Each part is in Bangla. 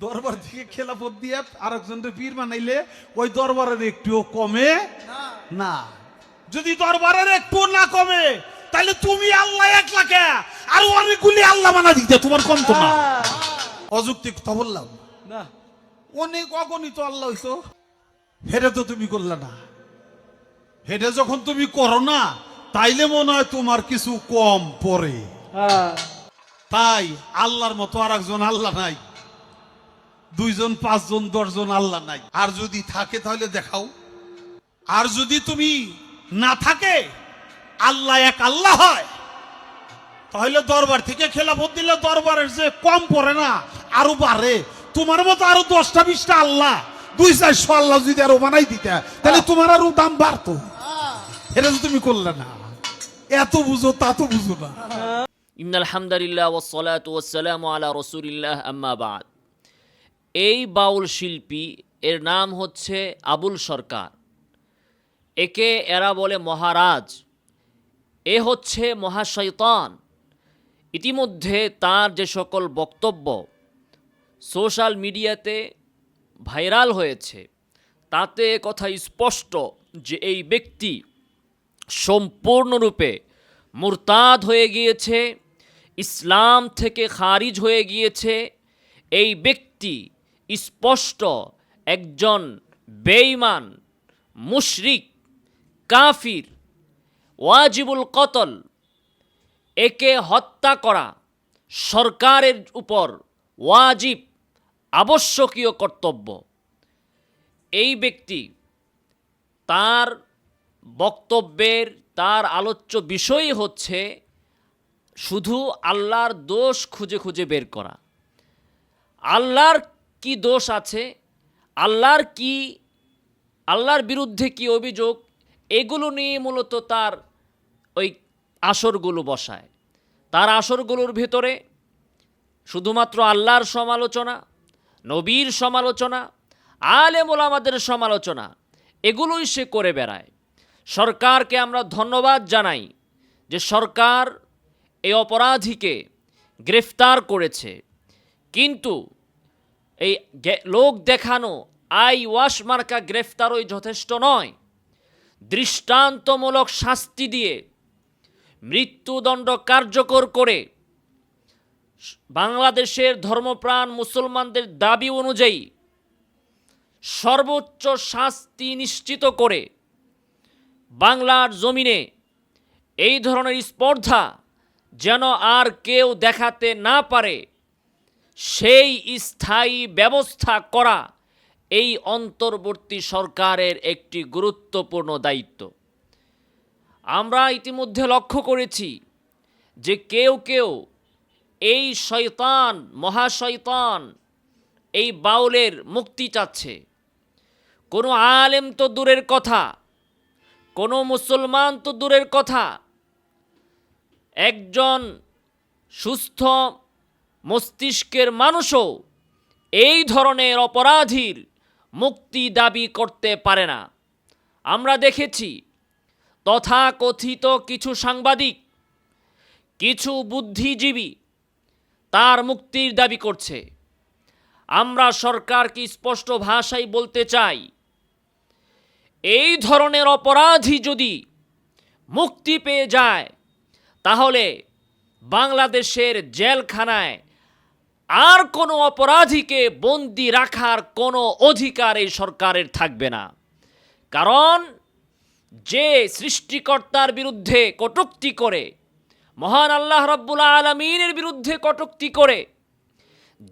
দরবার থেকে খেলাফত দিয়ে আরেকজনকে পীর বানাইলে ওই দরবারের একটুও কমে না। যদি দরবারের একটু না কমে তাহলে তুমি আল্লাহ এক লাখে আর অনেকগুলি আল্লাহ বানা দিতে তোমার কম তো না। অযুক্তি কথা বললাম। না। অনেক অগণিত আল্লাহ হইতো। হেরে তো তুমি করলে না। হেরে যখন তুমি করো না তাইলে মনে হয় তোমার কিছু কম পড়ে। হ্যাঁ। তাই আল্লাহর মতো আর একজন আল্লাহ নাই। দুইজন পাঁচজন দশজন আল্লাহ নাই। আর যদি থাকে তাহলে দেখাও। আর যদি তুমি না থাকে আল্লাহ এক আল্লাহ হয় তাহলে দরবার থেকে খেলাফত দিলে দরবারের যে কম পড়ে না আরও বাড়ে। তোমার মতো আরও দশটা বিশটা আল্লাহ দুই চারশো আল্লাহ যদি আরও বানাই দিতে তাহলে তোমার আরও দাম বাড়তো। এটা তো তুমি করলে না। এত বুঝো তা তো বুঝো না। ইন আলহামদুলিল্লাহ ওসলাত ওসালাম আলা রসুলিল্লাহ আম্মা বাদ। এই বাউল শিল্পী, এর নাম হচ্ছে আবুল সরকার। একে এরা বলে মহারাজ। এ হচ্ছে মহাশৈতান ইতিমধ্যে তার যে সকল বক্তব্য সোশ্যাল মিডিয়াতে ভাইরাল হয়েছে, তাতে কথা স্পষ্ট যে এই ব্যক্তি সম্পূর্ণরূপে মুরতাদ হয়ে গিয়েছে, ইসলাম থেকে খারিজ হয়ে গিয়েছে। এই ব্যক্তি স্পষ্ট একজন বেঈমান, মুশরিক, কাফির, ওয়াজিবুল কতল, একে হত্যা করা সরকারের উপর ওয়াজিব, আবশ্যকীয় কর্তব্য। এই ব্যক্তি তার বক্তব্যের, তার আলোচ্য বিষয়ই হচ্ছে শুধু আল্লাহর দোষ খুঁজে খুঁজে বের করা। আল্লাহর কি দোষ আছে? আল্লাহর কি, আল্লাহর বিরুদ্ধে কি অভিযোগ? এগুলো নিয়ে মূলত তার ওই আসরগুলো বসায়। তার আসরগুলোর ভেতরে শুধুমাত্র আল্লাহর সমালোচনা, নবীর সমালোচনা, আলেমুল আমাদের সমালোচনা, এগুলোই সে করে বেড়ায়। সরকারকে আমরা ধন্যবাদ জানাই যে সরকার এই অপরাধীকে গ্রেফতার করেছে। কিন্তু এই লোক দেখানো, আই ওয়াশ মার্কা গ্রেফতারই যথেষ্ট নয়। দৃষ্টান্তমূলক শাস্তি দিয়ে মৃত্যুদণ্ড কার্যকর করে বাংলাদেশের ধর্মপ্রাণ মুসলমানদের দাবি অনুযায়ী সর্বোচ্চ শাস্তি নিশ্চিত করে বাংলার জমিনে এই ধরনের স্পর্ধা যেন আর কেউ দেখাতে না পারে। সেই স্থায়ী ব্যবস্থা করা এই অন্তর্বর্তী সরকারের একটি গুরুত্বপূর্ণ দায়িত্ব। আমরা ইতিমধ্যে লক্ষ্য করেছি যে কেউ কেউ এই শয়তান, মহাশয়তান, এই বাউলের মুক্তি চাচ্ছে। কোনো আলেম তো দূরের কথা, কোনো মুসলমান তো দূরের কথা। একজন সুস্থ মস্তিষ্কের মানুষও এই ধরনের অপরাধীর মুক্তি দাবি করতে পারে না। আমরা দেখেছি তথাকথিত কিছু সাংবাদিক, কিছু বুদ্ধিজীবী তার মুক্তির দাবি করছে। আমরা সরকারকে স্পষ্ট ভাষায় বলতে চাই, এই ধরনের অপরাধী যদি মুক্তি পেয়ে যায়, তাহলে বাংলাদেশের জেলখানায় আর কোনো অপরাধীকে বন্দি রাখার কোনো অধিকার এই সরকারের থাকবে না। কারণ যে সৃষ্টিকর্তার বিরুদ্ধে কটুক্তি করে, মহান আল্লাহ রব্বুল আলমিনের বিরুদ্ধে কটুক্তি করে,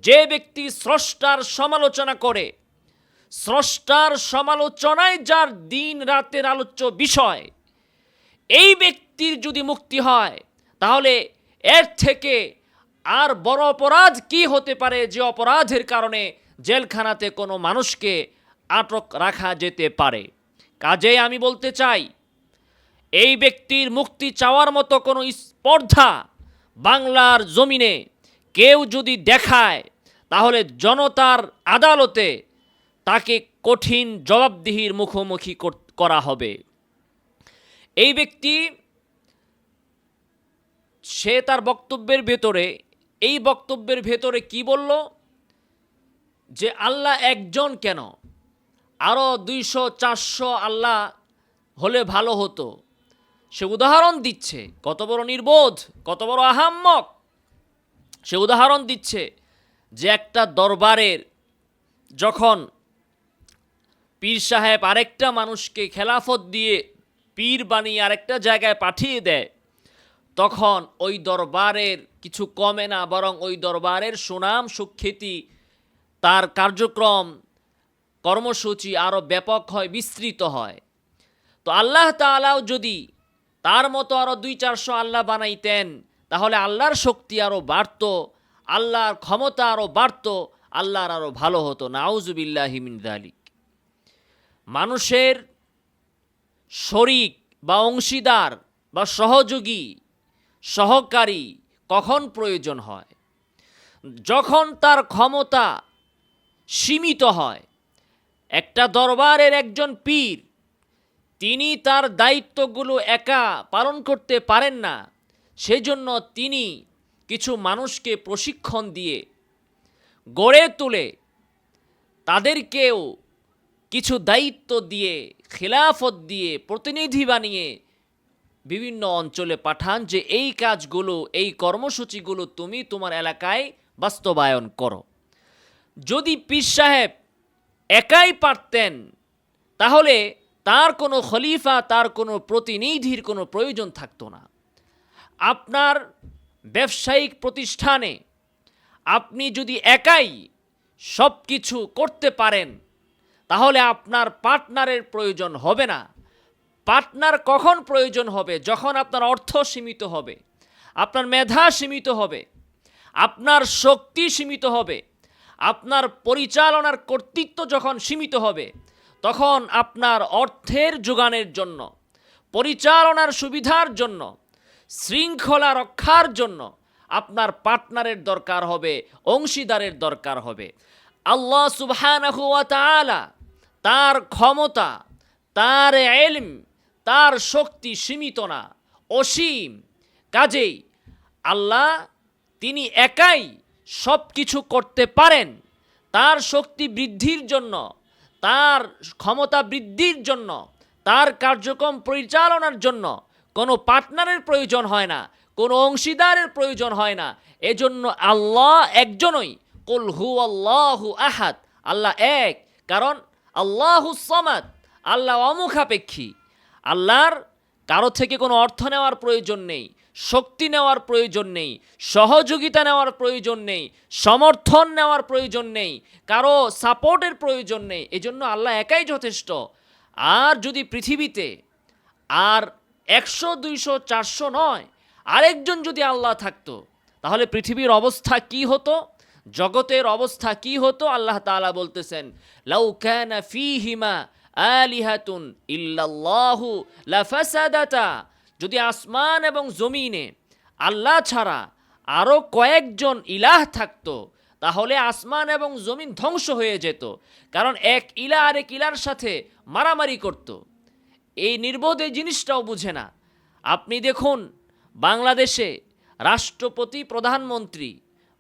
যে ব্যক্তি স্রষ্টার সমালোচনা করে, স্রষ্টার সমালোচনায় যার দিন রাতের আলোচ্য বিষয়, এই ব্যক্তির যদি মুক্তি হয়, তাহলে এর থেকে আর বড় অপরাধ কি হতে পারে যে অপরাধের কারণে জেলখানাতে কোনো মানুষকে আটক রাখা যেতে পারে? কাজেই আমি বলতে চাই, এই ব্যক্তির মুক্তি চাওয়ার মতো কোনো স্পর্ধা বাংলার জমিনে কেউ যদি দেখায়, তাহলে জনতার আদালতে তাকে কঠিন জবাবদিহির মুখোমুখি করা হবে। এই ব্যক্তি, সে তার বক্তব্যের ভেতরে এই বক্তব্যের ভেতরে কি বলল? যে আল্লাহ একজন কেন? আরও দুইশো, চারশো আল্লাহ হলে ভালো হতো। সে উদাহরণ দিচ্ছে, কত বড় নির্বোধ, কত বড় আহাম্মক। সে উদাহরণ দিচ্ছে যে একটা দরবারের যখন পীর সাহেব আরেকটা মানুষকে খেলাফত দিয়ে পীর বানিয়ে আরেকটা জায়গায় পাঠিয়ে দেয় তখন ওই দরবারের কিছু কমে না, বরং ওই দরবারের সুনাম সুখ্যাতি, তার কার্যক্রম, কর্মসূচি আরও ব্যাপক হয়, বিস্তৃত হয়। তো আল্লাহ তাআলাও যদি তার মতো আরও দুই চারশো আল্লাহ বানাইতেন, তাহলে আল্লাহর শক্তি আরও বাড়ত, আল্লাহর ক্ষমতা আরও বাড়ত, আল্লাহর আরও ভালো হতো। নাউজুবিল্লাহিমিন দালিক মানুষের শরিক বা অংশীদার বা সহযোগী সহকারী কখন প্রয়োজন হয়? যখন তার ক্ষমতা সীমিত হয়, একটা দরবারের একজন পীর, তিনি তার দায়িত্বগুলো একা পালন করতে পারেন না, সেজন্য তিনি কিছু মানুষকে প্রশিক্ষণ দিয়ে গড়ে তুলে তাদেরকেও কিছু দায়িত্ব দিয়ে, খেলাফত দিয়ে প্রতিনিধি বানিয়ে বিভিন্ন অঞ্চলে পাঠান যে এই কাজগুলো, এই কর্মসূচিগুলো তুমি তোমার এলাকায় বাস্তবায়ন করো। যদি পীর সাহেব একাই পারতেন, তাহলে তার কোনো খলিফা, তার কোনো প্রতিনিধির কোনো প্রয়োজন থাকতো না। আপনার ব্যবসায়িক প্রতিষ্ঠানে আপনি যদি একাই সব কিছু করতে পারেন, তাহলে আপনার পার্টনারের প্রয়োজন হবে না। পার্টনার কখন প্রয়োজন হবে? যখন আপনার অর্থ সীমিত হবে, আপনার মেধা সীমিত হবে, আপনার শক্তি সীমিত হবে, আপনার পরিচালনার কর্তৃত্ব যখন সীমিত হবে, তখন আপনার অর্থের যোগানের জন্য, পরিচালনার সুবিধার জন্য, শৃঙ্খলা রক্ষার জন্য আপনার পার্টনারের দরকার হবে, অংশীদারের দরকার হবে। আল্লাহ সুবহানাহু ওয়া তার ক্ষমতা, তার এলম তার শক্তি সীমিত না, অসীম। কাজেই আল্লাহ তিনি একাই সব কিছু করতে পারেন। তার শক্তি বৃদ্ধির জন্য, তার ক্ষমতা বৃদ্ধির জন্য, তার কার্যক্রম পরিচালনার জন্য কোনো পার্টনারের প্রয়োজন হয় না, কোনো অংশীদারের প্রয়োজন হয় না। এজন্য আল্লাহ একজনই, কুল হু আল্লাহু আহাদ, আল্লাহ এক। কারণ আল্লাহু সমাদ, আল্লাহ অমুখাপেক্ষী। আল্লাহর কারও থেকে কোনো অর্থ নেওয়ার প্রয়োজন নেই, শক্তি নেওয়ার প্রয়োজন নেই, সহযোগিতা নেওয়ার প্রয়োজন নেই, সমর্থন নেওয়ার প্রয়োজন নেই, কারও সাপোর্টের প্রয়োজন নেই, এজন্য আল্লাহ একাই যথেষ্ট। আর যদি পৃথিবীতে আর একশো, দুইশো, চারশো নয়, আরেকজন যদি আল্লাহ থাকতো, তাহলে পৃথিবীর অবস্থা কি হতো? জগতের অবস্থা কি হতো? আল্লাহ তাআলা বলতেছেন, লাউ কানা ফীহিমা আলিহাতুন ইল্লাল্লাহু লাফাসাদাতা। যদি আসমান এবং জমিনে আল্লাহ ছাড়া আরও কয়েকজন ইলাহ থাকতো, তাহলে আসমান এবং জমিন ধ্বংস হয়ে যেত, কারণ এক ইলা আরেক ইলার সাথে মারামারি করত। এই নির্বোধ এই জিনিসটাও বুঝে না। আপনি দেখুন, বাংলাদেশে রাষ্ট্রপতি, প্রধানমন্ত্রী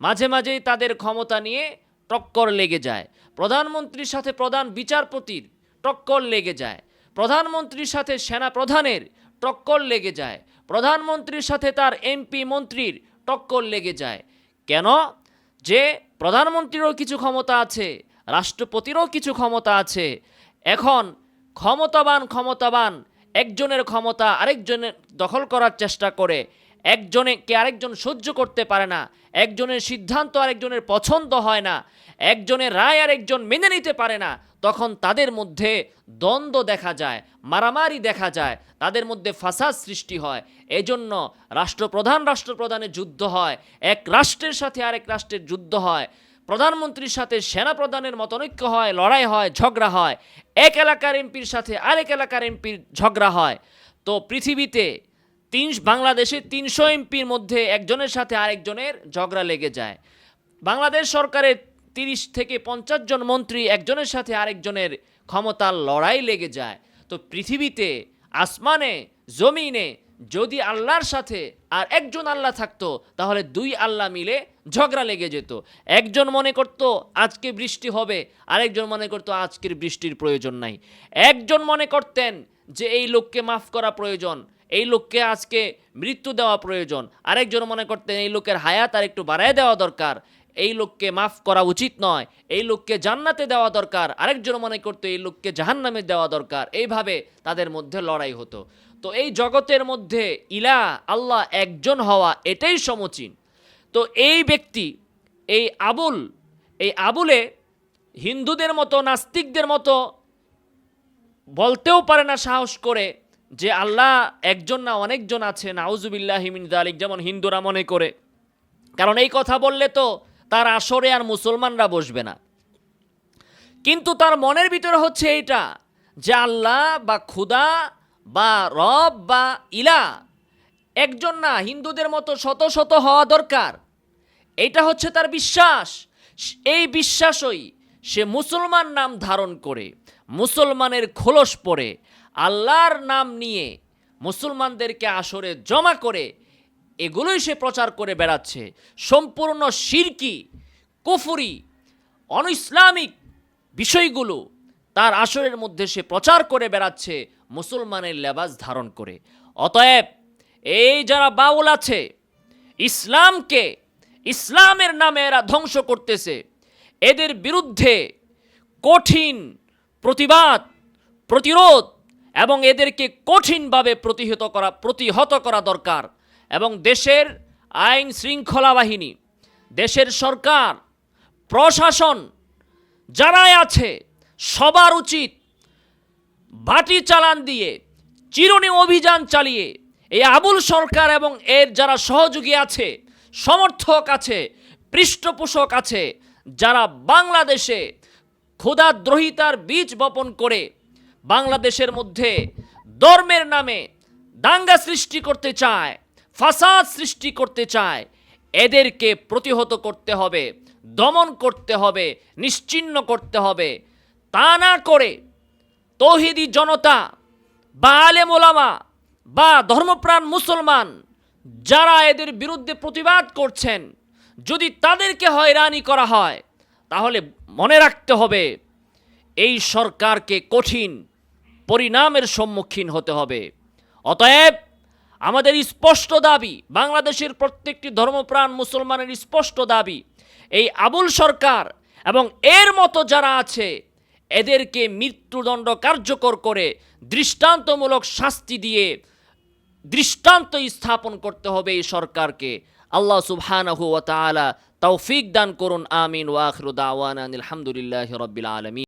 মাঝে মাঝেই তাদের ক্ষমতা নিয়ে টক্কর লেগে যায়। প্রধানমন্ত্রীর সাথে প্রধান বিচারপতির টক্কর লেগে যায়। প্রধানমন্ত্রীর সাথে সেনা প্রধানের টক্কর লেগে যায়। প্রধানমন্ত্রীর সাথে তার এমপি মন্ত্রীর টক্কর লেগে যায়। কেন? যে প্রধানমন্ত্রীরও কিছু ক্ষমতা আছে, রাষ্ট্রপতিরও কিছু ক্ষমতা আছে। এখন ক্ষমতাবান ক্ষমতাবান, একজনের ক্ষমতা আরেকজনের দখল করার চেষ্টা করে একজনেকে আরেকজন সহ্য করতে পারে না, একজনের সিদ্ধান্ত আরেকজনের পছন্দ হয় না, একজনের রায় আরেকজন মেনে নিতে পারে না, তখন তাদের মধ্যে দ্বন্দ্ব দেখা যায়, মারামারি দেখা যায়, তাদের মধ্যে ফাসাদ সৃষ্টি হয়। এজন্য রাষ্ট্রপ্রধান রাষ্ট্রপ্রধানের যুদ্ধ হয়, এক রাষ্ট্রের সাথে আরেক রাষ্ট্রের যুদ্ধ হয়, প্রধানমন্ত্রীর সাথে সেনাপ্রধানের মতনৈক্য হয়, লড়াই হয়, ঝগড়া হয়, এক এলাকার এমপির সাথে আরেক এলাকার এমপির ঝগড়া হয়। তো পৃথিবীতে তিন বাংলাদেশে তিনশো এমপির মধ্যে একজনের সাথে আরেকজনের ঝগড়া লেগে যায়। বাংলাদেশ সরকারের তিরিশ থেকে পঞ্চাশ জন মন্ত্রী একজনের সাথে আরেকজনের ক্ষমতার লড়াই লেগে যায়। তো পৃথিবীতে, আসমানে, জমিনে যদি আল্লাহর সাথে আর একজন আল্লাহ থাকতো, তাহলে দুই আল্লাহ মিলে ঝগড়া লেগে যেত। একজন মনে করত, আজকে বৃষ্টি হবে। আরেকজন মনে করতো, আজকের বৃষ্টির প্রয়োজন নাই। একজন মনে করতেন যে, এই লোককে মাফ করা প্রয়োজন। এই লোককে আজকে মৃত্যু দেওয়া প্রয়োজন। আরেকজন মনে করতেন, এই লোকের হায়াত আর একটু বাড়ায় দেওয়া দরকার। এই লোককে মাফ করা উচিত নয়। এই লোককে জান্নাতে দেওয়া দরকার। আরেকজন মনে করতো, এই লোককে জাহান্নামে দেওয়া দরকার। এইভাবে তাদের মধ্যে লড়াই হতো। তো এই জগতের মধ্যে ইলা, আল্লাহ একজন হওয়া এটাই সমচীন। তো এই ব্যক্তি, এই আবুল, এই আবুলে হিন্দুদের মতো, নাস্তিকদের মতো বলতেও পারে না সাহস করে যে আল্লাহ একজন না অনেকজন আছে নাউজুবিল্লাহ হিমিন দালিক যেমন হিন্দুরা মনে করে। কারণ এই কথা বললে তো তার আসরে আর মুসলমানরা বসবে না। কিন্তু তার মনের ভিতরে হচ্ছে এইটা যে আল্লাহ বা ক্ষুদা বা রব বা ইলা একজন না হিন্দুদের মতো শত শত হওয়া দরকার। এইটা হচ্ছে তার বিশ্বাস। এই বিশ্বাসই সে মুসলমান নাম ধারণ করে, মুসলমানের খোলস পরে আল্লাহর নাম নিয়ে মুসলমানদেরকে আসরে জমা করে এগুলোই সে প্রচার করে বেড়াচ্ছে। সম্পূর্ণ শিরকি কুফুরি অনইসলামিক বিষয়গুলো তার আসরের মধ্যে সে প্রচার করে বেড়াচ্ছে মুসলমানের লেবাস ধারণ করে। অতএব এই যারা বাউল আছে, ইসলামকে, ইসলামের নামে এরা ধ্বংস করতেছে। এদের বিরুদ্ধে কঠিন প্রতিবাদ, প্রতিরোধ এবং এদেরকে কঠিনভাবে প্রতিহত করা প্রতিহত করা দরকার। এবং দেশের আইন শৃঙ্খলা বাহিনী, দেশের সরকার, প্রশাসন যারাই আছে, সবার উচিত বাটি চালান দিয়ে, চিরুনি অভিযান চালিয়ে, এই আবুল সরকার এবং এর যারা সহযোগী আছে, সমর্থক আছে, পৃষ্ঠপোষক আছে, যারা বাংলাদেশে ক্ষুধাদ্রোহিতার বীজ বপন করে বাংলাদেশের মধ্যে ধর্মের নামে দাঙ্গা সৃষ্টি করতে চায়, ফাসাদ সৃষ্টি করতে চায়, এদেরকে প্রতিহত করতে হবে, দমন করতে হবে, নিশ্চিহ্ন করতে হবে। তা না করে তৌহিদি জনতা বা আলেম ওলামা বা ধর্মপ্রাণ মুসলমান যারা এদের বিরুদ্ধে প্রতিবাদ করছেন, যদি তাদেরকে হয়রানি করা হয়, তাহলে মনে রাখতে হবে এই সরকারকে কঠিন পরিণামের সম্মুখীন হতে হবে। অতএব আমাদের স্পষ্ট দাবি, বাংলাদেশের প্রত্যেকটি ধর্মপ্রাণ মুসলমানের স্পষ্ট দাবি, এই আবুল সরকার এবং এর মতো যারা আছে, এদেরকে মৃত্যুদণ্ড কার্যকর করে দৃষ্টান্তমূলক শাস্তি দিয়ে দৃষ্টান্ত স্থাপন করতে হবে এই সরকারকে। আল্লাহ সুবহানাহু ওয়া তাআলা তৌফিক দান করুন, আমিন ওয়া আখিরু দাওয়ানা আলহামদুলিল্লাহি রাব্বিল আলামিন।